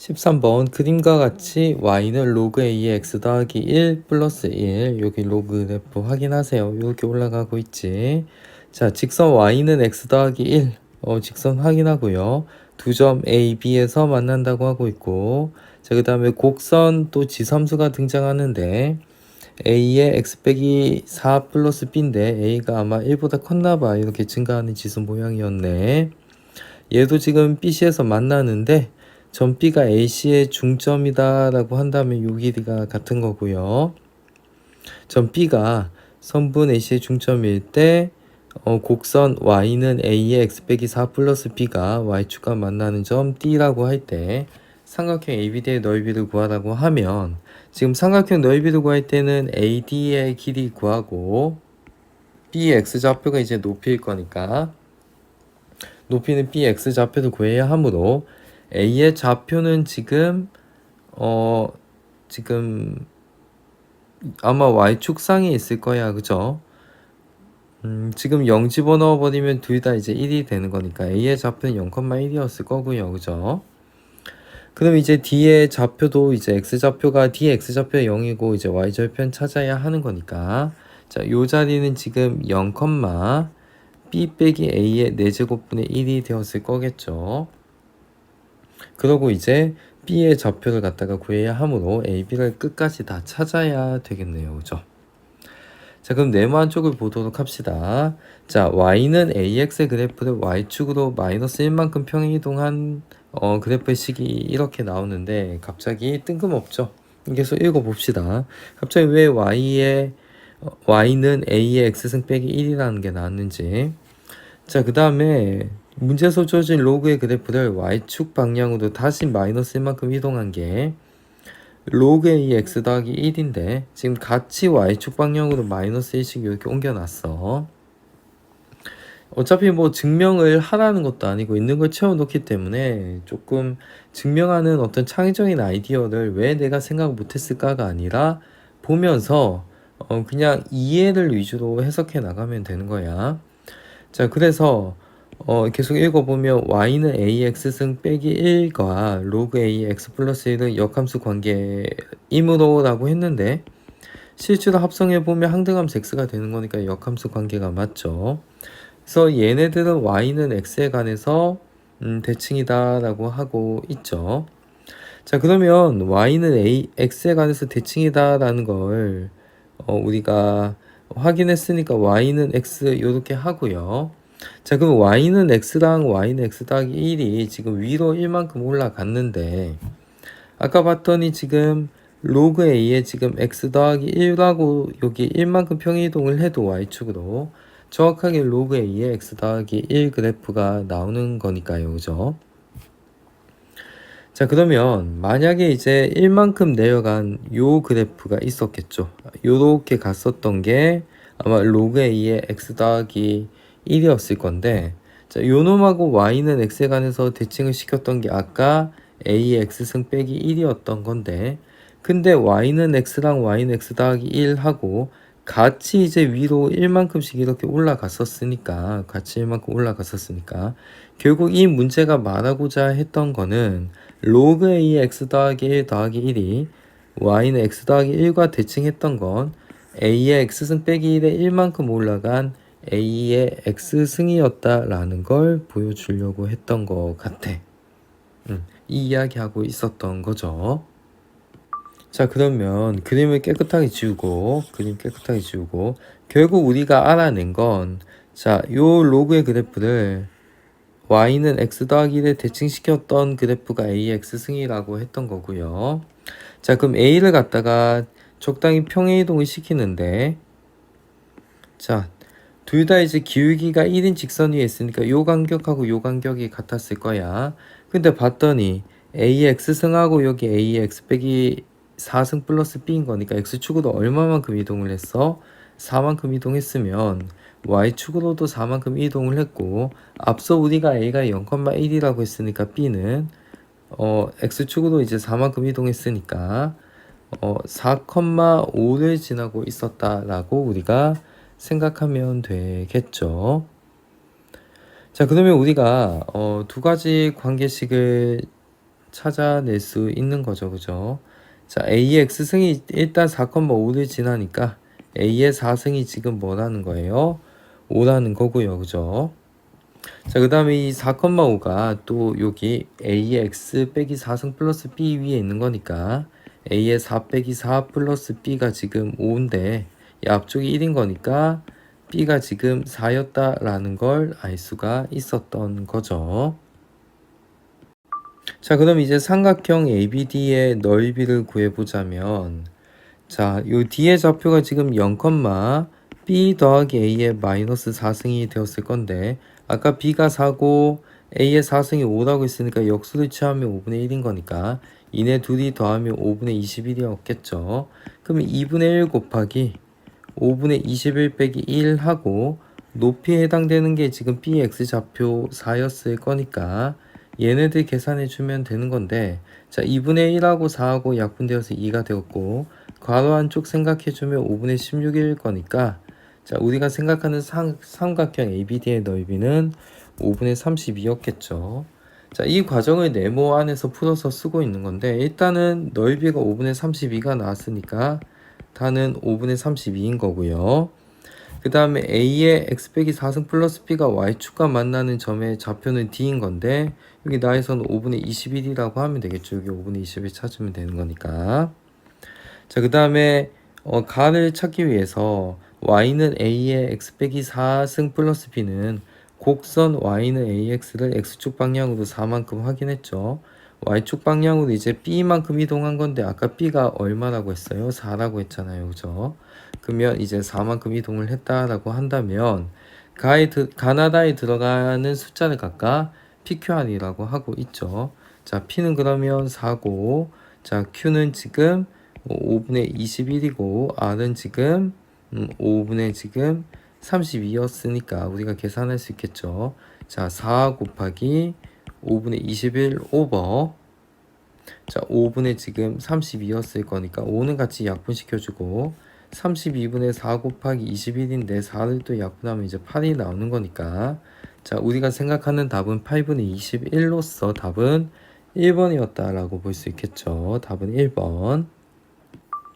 13번 그림과 같이 y는 로그 a의 x 더하기 1 플러스 1 여기 로그 그래프 확인하세요. 이렇게 올라가고 있지. 자 직선 y는 x 더하기 1 어, 직선 확인하고요. 두 점 a, b에서 만난다고 하고 있고 자 그 다음에 곡선 또 지함수가 등장하는데 a의 x 빼기 4 플러스 b인데 a가 아마 1보다 컸나봐 이렇게 증가하는 지수 모양이었네. 얘도 지금 BC에서 만나는데 점 B가 AC의 중점이다 라고 한다면 요 길이가 같은 거고요. 점 B가 선분 AC의 중점일 때 어, 곡선 Y는 A의 X 빼기 4 플러스 B가 Y축과 만나는 점 D라고 할 때 삼각형 ABD의 넓이를 구하라고 하면 지금 삼각형 넓이를 구할 때는 AD의 길이 구하고 B의 X좌표가 이제 높이일 거니까 높이는 BX 좌표를 구해야 하므로 A의 좌표는 지금 어 지금 아마 Y축상에 있을 거야 그죠? 음, 지금 0 집어넣어 버리면 둘 다 이제 1이 되는 거니까 A의 좌표는 0,1이었을 거고요 그죠? 그럼 이제 D의 좌표도 이제 X 좌표가 D X 좌표가 0이고 이제 Y 절편 찾아야 하는 거니까 자, 요 자리는 지금 0, B 빼기 A의 4제곱분의 1이 되었을 거겠죠. 그러고 이제 B의 좌표를 갖다가 구해야 하므로 A, B를 끝까지 다 찾아야 되겠네요. 그죠? 자, 그럼 네모한 쪽을 보도록 합시다. 자, Y는 AX의 그래프를 Y축으로 마이너스 1만큼 평행 이동한 어, 그래프의 식이 이렇게 나오는데 갑자기 뜬금없죠. 계속 읽어봅시다. 갑자기 왜 Y의 어, Y는 A의 X승 빼기 1이라는 게 나왔는지. 자, 그 다음에 문제에서 주어진 로그의 그래프를 y축 방향으로 다시 마이너스 1만큼 이동한 게 로그 a x 더하기 1인데 지금 같이 y축 방향으로 마이너스 1씩 이렇게 옮겨놨어. 어차피 뭐 증명을 하라는 것도 아니고 있는 걸 채워놓기 때문에 조금 증명하는 어떤 창의적인 아이디어를 왜 내가 생각 못했을까가 아니라 보면서 어 그냥 이해를 위주로 해석해 나가면 되는 거야. 자 그래서 어, 계속 읽어보면 y는 ax승 빼기 1과 로그 a x 플러스 1은 역함수 관계이므로 라고 했는데 실제로 합성해보면 항등함수 x가 되는 거니까 역함수 관계가 맞죠. 그래서 얘네들은 y는 x에 관해서 음, 대칭이다 라고 하고 있죠. 자 그러면 y는 a, x에 관해서 대칭이다 라는 걸 어, 우리가 확인했으니까 y는 x 이렇게 하고요. 자, 그럼 y는 x랑 y는 x 더하기 1이 지금 위로 1만큼 올라갔는데 아까 봤더니 지금 로그 a에 지금 x 더하기 1하고 여기 1만큼 평이동을 해도 y축으로 정확하게 로그 a에 x 더하기 1 그래프가 나오는 거니까요. 그죠? 자 그러면 만약에 이제 1만큼 내려간 요 그래프가 있었겠죠. 요렇게 갔었던 게 아마 로그 a에 x 더하기 1이었을 건데 자, 요 놈하고 y는 x에 관해서 대칭을 시켰던 게 아까 a의 x승 빼기 1이었던 건데 근데 y는 x랑 y는 x 더하기 1 하고 같이 이제 위로 1만큼씩 이렇게 올라갔었으니까 같이 1만큼 올라갔었으니까 결국 이 문제가 말하고자 했던 거는 로그 a의 x 더하기 1 더하기 1이 y는 x 더하기 1과 대칭했던 건 a의 x승 빼기 1에 1만큼 올라간 A의 X승이었다라는 걸 보여주려고 했던 것 같아. 음, 이 이야기하고 있었던 거죠. 자, 그러면 그림을 깨끗하게 지우고, 그림 깨끗하게 지우고, 결국 우리가 알아낸 건, 자, 요 로그의 그래프를 y는 x 더하기 1에 대칭시켰던 그래프가 a의 x승이라고 했던 거고요. 자, 그럼 a를 갖다가 적당히 평행이동을 시키는데, 자, 둘 다 이제 기울기가 1인 직선 위에 있으니까 요 간격하고 요 간격이 같았을 거야. 근데 봤더니 AX승하고 여기 AX 빼기 4승 플러스 B인 거니까 X축으로 얼마만큼 이동을 했어? 4만큼 이동했으면 Y축으로도 4만큼 이동을 했고 앞서 우리가 A가 0,1이라고 했으니까 B는 어, X축으로 이제 4만큼 이동했으니까 어, 4,5를 지나고 있었다라고 우리가 생각하면 되겠죠. 자, 그러면 우리가 어, 두 가지 관계식을 찾아낼 수 있는 거죠. 그죠? 자, A의 X승이 일단 4,5를 지나니까 A의 4승이 지금 뭐라는 거예요? 5라는 거고요. 그죠? 자, 그 다음에 이 4,5가 또 여기 A의 X 빼기 4승 플러스 B 위에 있는 거니까 A의 4 빼기 4 플러스 B가 지금 5인데 이 앞쪽이 1인 거니까 B가 지금 4였다라는 걸 알 수가 있었던 거죠. 자, 그럼 이제 삼각형 ABD의 넓이를 구해보자면 자, 요 D의 좌표가 지금 0, B 더하기 A의 마이너스 4승이 되었을 건데 아까 B가 4고 A의 4승이 5라고 했으니까 역수를 취하면 5분의 1인 거니까 이네 둘이 더하면 5분의 21이었겠죠. 그러면 2분의 1 곱하기 5분의 21 빼기 1 하고 높이에 해당되는 게 지금 BX 좌표 4였을 거니까 얘네들 계산해 주면 되는 건데 자 2분의 1하고 4하고 약분되어서 2가 되었고 괄호 안쪽 생각해 주면 5분의 16일 거니까 자 우리가 생각하는 삼, 삼각형 ABD의 넓이는 5분의 32였겠죠. 자, 이 과정을 네모 안에서 풀어서 쓰고 있는 건데 일단은 넓이가 5분의 32가 나왔으니까 다는 5분의 32인 거고요. 그 다음에 A의 x 빼기 4승 플러스 B가 Y축과 만나는 점의 좌표는 D인 건데 여기 나에서는 5분의 21이라고 하면 되겠죠. 여기 5분의 21 찾으면 되는 거니까. 자, 그 다음에 어, 간을 찾기 위해서 Y는 A의 x 빼기 4승 플러스 B는 곡선 y는 ax를 x축 방향으로 4만큼 확인했죠. Y축 방향으로 이제 b만큼 이동한 건데 아까 b가 얼마라고 했어요? 4라고 했잖아요. 그죠? 그러면 이제 4만큼 이동을 했다라고 한다면 가에 드, 가나다에 들어가는 숫자를 각각 PQR이라고 하고 있죠. 자, P는 그러면 4고 자, Q는 지금 5분의 21이고 R은 지금 음, 5분의 지금 32였으니까 우리가 계산할 수 있겠죠. 자, 4 곱하기 5분의 21 오버 자, 5분의 지금 32였을 거니까 5는 같이 약분시켜주고 32분의 4 곱하기 21인데 4를 또 약분하면 이제 8이 나오는 거니까 자, 우리가 생각하는 답은 8분의 21로서 답은 1번이었다라고 볼 수 있겠죠. 답은 1번.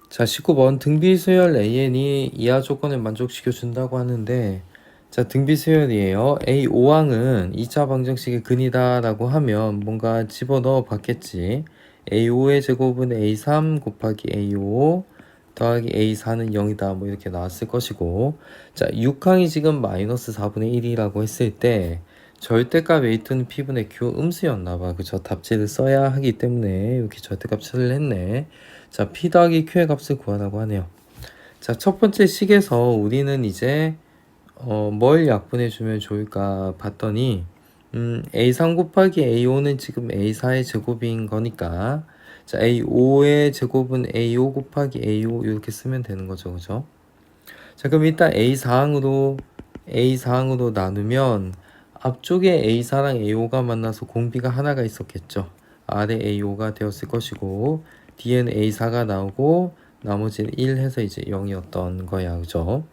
자, 19번 등비 수열 AN이 이하 조건을 만족시켜 준다고 하는데 자, 등비 수열이에요. A5항은 2차 방정식의 근이다 라고 하면 뭔가 집어넣어 봤겠지. A5의 제곱은 A3 곱하기 A5 더하기 A4는 0이다. 뭐 이렇게 나왔을 것이고. 자, 6항이 지금 마이너스 4분의 1이라고 했을 때 절대값 A2는 P분의 Q 음수였나 봐. 그죠? 답지를 써야 하기 때문에 이렇게 절대값 처리를 했네. 자, P 더하기 Q의 값을 구하라고 하네요. 자, 첫 번째 식에서 우리는 이제 어, 뭘 약분해 주면 좋을까 봤더니 음, A3 곱하기 A5는 지금 A4의 제곱인 거니까 자, A5의 제곱은 A5 곱하기 A5 이렇게 쓰면 되는 거죠. 그죠? 자, 그럼 일단 A4항으로 A4항으로 나누면 앞쪽에 A4랑 A5가 만나서 공비가 하나가 있었겠죠. 아래 A5가 되었을 것이고 D는 A4가 나오고 나머지는 1 해서 이제 0이었던 거야. 그죠?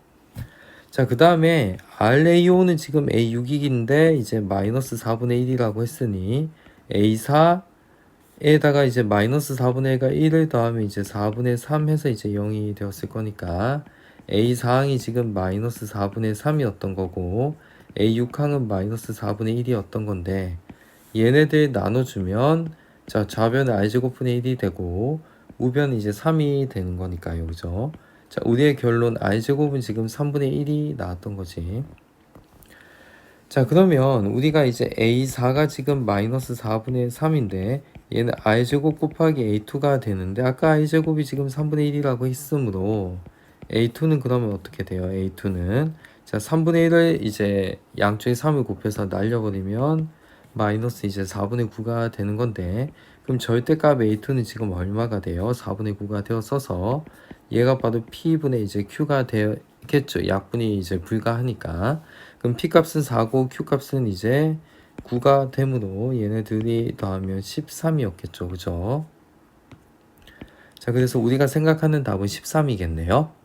자, 그 다음에 RAO는 지금 A6이긴데 이제 마이너스 4분의 1이라고 했으니 A4에다가 이제 마이너스 4분의 1과 1을 더하면 이제 4분의 3 해서 이제 0이 되었을 거니까 A4항이 지금 마이너스 4분의 3이었던 거고 A6항은 마이너스 4분의 1이었던 건데 얘네들 나눠주면 자, 좌변은 r제곱분의 1이 되고 우변은 이제 3이 되는 거니까요. 그죠? 자, 우리의 결론 r제곱은 지금 3분의 1이 나왔던 거지. 자, 그러면 우리가 이제 a4가 지금 마이너스 4분의 3인데 얘는 r제곱 곱하기 a2가 되는데 아까 r제곱이 지금 3분의 1이라고 했으므로 a2는 그러면 어떻게 돼요? a2는 자, 3분의 1을 이제 양쪽에 3을 곱해서 날려버리면 마이너스 이제 4분의 9가 되는 건데 그럼 절대값 A2는 지금 얼마가 돼요? 4분의 9가 되었어서 얘가 바로 P분의 이제 Q가 되겠죠. 약분이 이제 불가하니까 그럼 P 값은 4고 Q 값은 이제 9가 되므로 얘네들이 더하면 13이었겠죠. 그죠? 자, 그래서 우리가 생각하는 답은 13이겠네요.